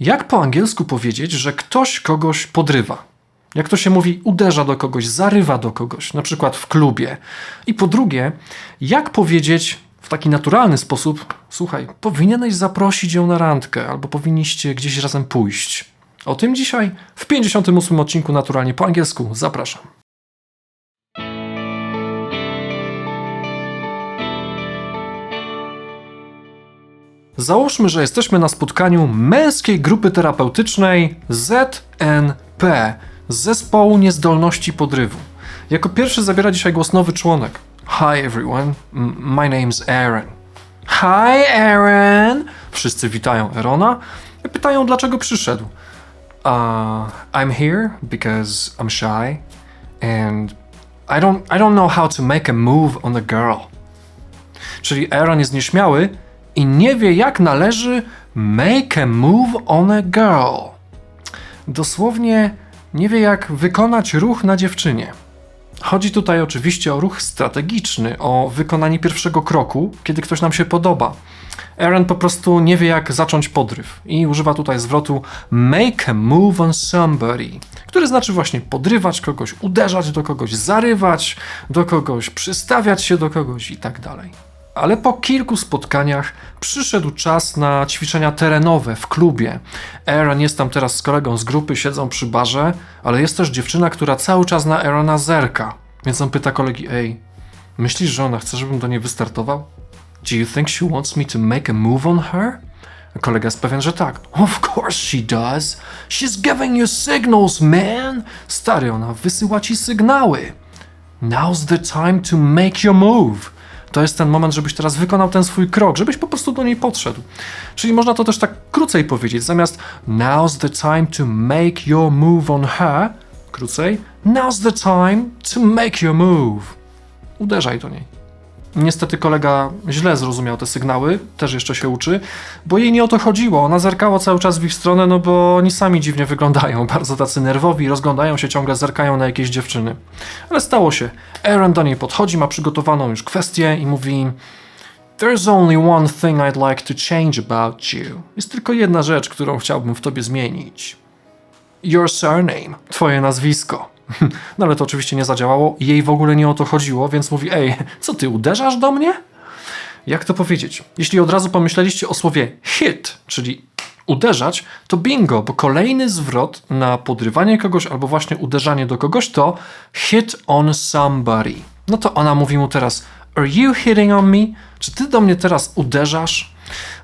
Jak po angielsku powiedzieć, że ktoś kogoś podrywa? Jak to się mówi, uderza do kogoś, zarywa do kogoś, na przykład w klubie. I po drugie, jak powiedzieć w taki naturalny sposób, słuchaj, powinieneś zaprosić ją na randkę, albo powinniście gdzieś razem pójść. O tym dzisiaj w 58 odcinku Naturalnie po angielsku. Zapraszam. Załóżmy, że jesteśmy na spotkaniu męskiej grupy terapeutycznej ZNP Zespołu Niezdolności Podrywu. Jako pierwszy zabiera dzisiaj głos nowy członek. Hi everyone, my name's Aaron. Hi Aaron! Wszyscy witają Erona i pytają dlaczego przyszedł. Uh, I'm here because I'm shy and I don't, I don't know how to make a move on a girl. Czyli Aaron jest nieśmiały i nie wie jak należy make a move on a girl. Dosłownie nie wie jak wykonać ruch na dziewczynie. Chodzi tutaj oczywiście o ruch strategiczny, o wykonanie pierwszego kroku, kiedy ktoś nam się podoba. Aaron po prostu nie wie jak zacząć podryw i używa tutaj zwrotu make a move on somebody, który znaczy właśnie podrywać kogoś, uderzać do kogoś, zarywać do kogoś, przystawiać się do kogoś i tak dalej. Ale po kilku spotkaniach przyszedł czas na ćwiczenia terenowe w klubie. Aaron jest tam teraz z kolegą z grupy, siedzą przy barze, ale jest też dziewczyna, która cały czas na Aarona zerka. Więc on pyta kolegi, ej, myślisz, że ona chce, żebym do niej wystartował? Do you think she wants me to make a move on her? A kolega jest pewien, że tak. Of course she does. She's giving you signals, man. Stary, ona wysyła ci sygnały. Now's the time to make your move. To jest ten moment, żebyś teraz wykonał ten swój krok, żebyś po prostu do niej podszedł. Czyli można to też tak krócej powiedzieć. Zamiast now's the time to make your move on her, krócej, now's the time to make your move. Uderzaj do niej. Niestety kolega źle zrozumiał te sygnały, też jeszcze się uczy, bo jej nie o to chodziło. Ona zerkała cały czas w ich stronę, no bo oni sami dziwnie wyglądają, bardzo tacy nerwowi, rozglądają się ciągle, zerkają na jakieś dziewczyny. Ale stało się. Aaron do niej podchodzi, ma przygotowaną już kwestię i mówi There's only one thing I'd like to change about you. Jest tylko jedna rzecz, którą chciałbym w tobie zmienić. Your surname, twoje nazwisko. No ale to oczywiście nie zadziałało, jej w ogóle nie o to chodziło, więc mówi: Ej, co ty uderzasz do mnie? Jak to powiedzieć? Jeśli od razu pomyśleliście o słowie hit, czyli uderzać, to bingo, bo kolejny zwrot na podrywanie kogoś albo właśnie uderzanie do kogoś to hit on somebody. No to ona mówi mu teraz: Are you hitting on me? Czy ty do mnie teraz uderzasz?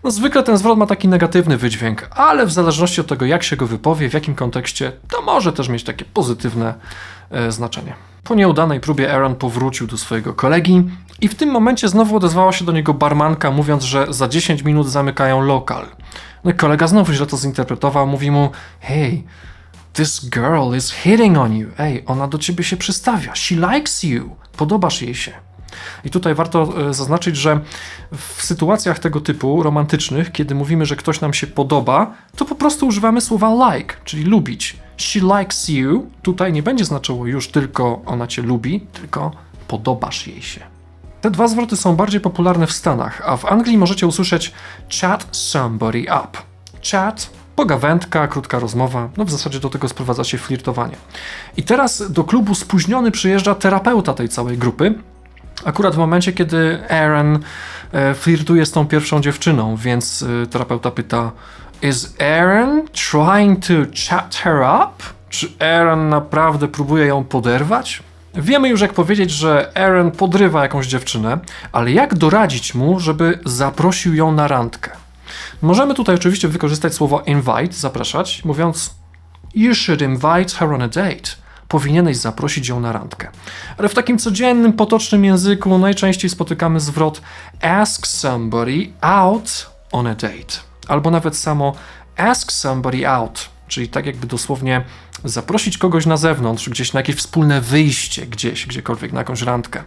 No zwykle ten zwrot ma taki negatywny wydźwięk, ale w zależności od tego, jak się go wypowie, w jakim kontekście, to może też mieć takie pozytywne e, znaczenie. Po nieudanej próbie Aaron powrócił do swojego kolegi i w tym momencie znowu odezwała się do niego barmanka, mówiąc, że za 10 minut zamykają lokal. No i kolega znowu źle to zinterpretował, mówi mu: Hey, this girl is hitting on you. Ej, ona do ciebie się przystawia. She likes you. Podobasz jej się. I tutaj warto e, zaznaczyć, że w sytuacjach tego typu romantycznych, kiedy mówimy, że ktoś nam się podoba, to po prostu używamy słowa like, czyli lubić. She likes you tutaj nie będzie znaczyło już tylko ona cię lubi, tylko podobasz jej się. Te dwa zwroty są bardziej popularne w Stanach, a w Anglii możecie usłyszeć chat somebody up. Chat pogawędka, krótka rozmowa, no w zasadzie do tego sprowadza się flirtowanie. I teraz do klubu spóźniony przyjeżdża terapeuta tej całej grupy, Akurat w momencie, kiedy Aaron e, flirtuje z tą pierwszą dziewczyną, więc e, terapeuta pyta: Is Aaron trying to chat her up? Czy Aaron naprawdę próbuje ją poderwać? Wiemy już, jak powiedzieć, że Aaron podrywa jakąś dziewczynę, ale jak doradzić mu, żeby zaprosił ją na randkę? Możemy tutaj oczywiście wykorzystać słowo invite, zapraszać, mówiąc You should invite her on a date powinieneś zaprosić ją na randkę. Ale w takim codziennym, potocznym języku najczęściej spotykamy zwrot ask somebody out on a date. Albo nawet samo ask somebody out, czyli tak jakby dosłownie zaprosić kogoś na zewnątrz, gdzieś na jakieś wspólne wyjście, gdzieś, gdziekolwiek, na jakąś randkę.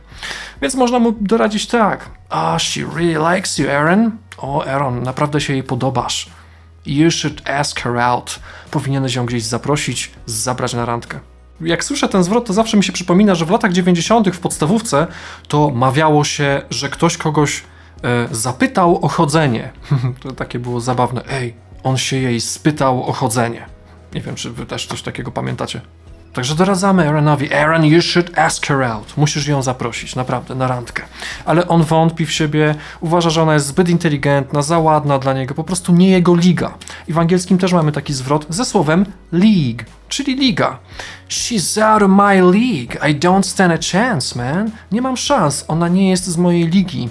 Więc można mu doradzić tak. Ah, oh, she really likes you, Aaron. O, Aaron, naprawdę się jej podobasz. You should ask her out. Powinieneś ją gdzieś zaprosić, zabrać na randkę jak słyszę ten zwrot, to zawsze mi się przypomina, że w latach 90. w podstawówce to mawiało się, że ktoś kogoś e, zapytał o chodzenie. to takie było zabawne. Ej, on się jej spytał o chodzenie. Nie wiem, czy wy też coś takiego pamiętacie. Także doradzamy Aaronowi, Aaron, you should ask her out. Musisz ją zaprosić, naprawdę, na randkę. Ale on wątpi w siebie, uważa, że ona jest zbyt inteligentna, za ładna dla niego, po prostu nie jego liga. I w angielskim też mamy taki zwrot ze słowem league, czyli liga. She's out of my league. I don't stand a chance, man. Nie mam szans, ona nie jest z mojej ligi.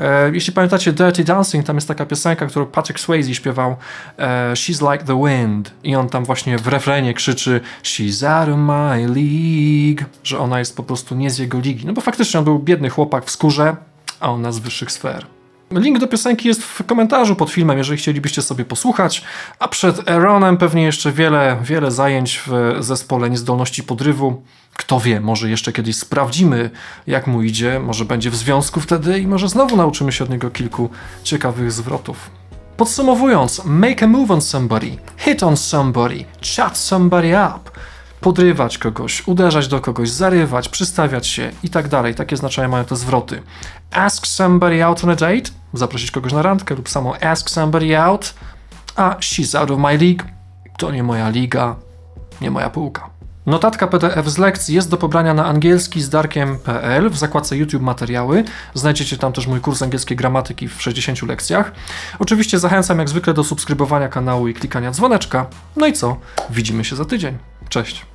E, jeśli pamiętacie Dirty Dancing, tam jest taka piosenka, którą Patrick Swayze śpiewał e, She's like the wind i on tam właśnie w refrenie krzyczy She's out of my league, że ona jest po prostu nie z jego ligi. No bo faktycznie on był biedny chłopak w skórze, a ona z wyższych sfer. Link do piosenki jest w komentarzu pod filmem, jeżeli chcielibyście sobie posłuchać, a przed Aaronem pewnie jeszcze wiele, wiele zajęć w zespole niezdolności podrywu. Kto wie, może jeszcze kiedyś sprawdzimy, jak mu idzie, może będzie w związku wtedy i może znowu nauczymy się od niego kilku ciekawych zwrotów. Podsumowując, make a move on somebody, hit on somebody, chat somebody up, podrywać kogoś, uderzać do kogoś, zarywać, przystawiać się i tak dalej. Takie znaczenia mają te zwroty. Ask somebody out on a date, zaprosić kogoś na randkę lub samo ask somebody out, a she's out of my league, to nie moja liga, nie moja półka. Notatka PDF z lekcji jest do pobrania na angielski z darkiem.pl w zakładce YouTube materiały. Znajdziecie tam też mój kurs angielskiej gramatyki w 60 lekcjach. Oczywiście zachęcam jak zwykle do subskrybowania kanału i klikania dzwoneczka. No i co? Widzimy się za tydzień. Cześć.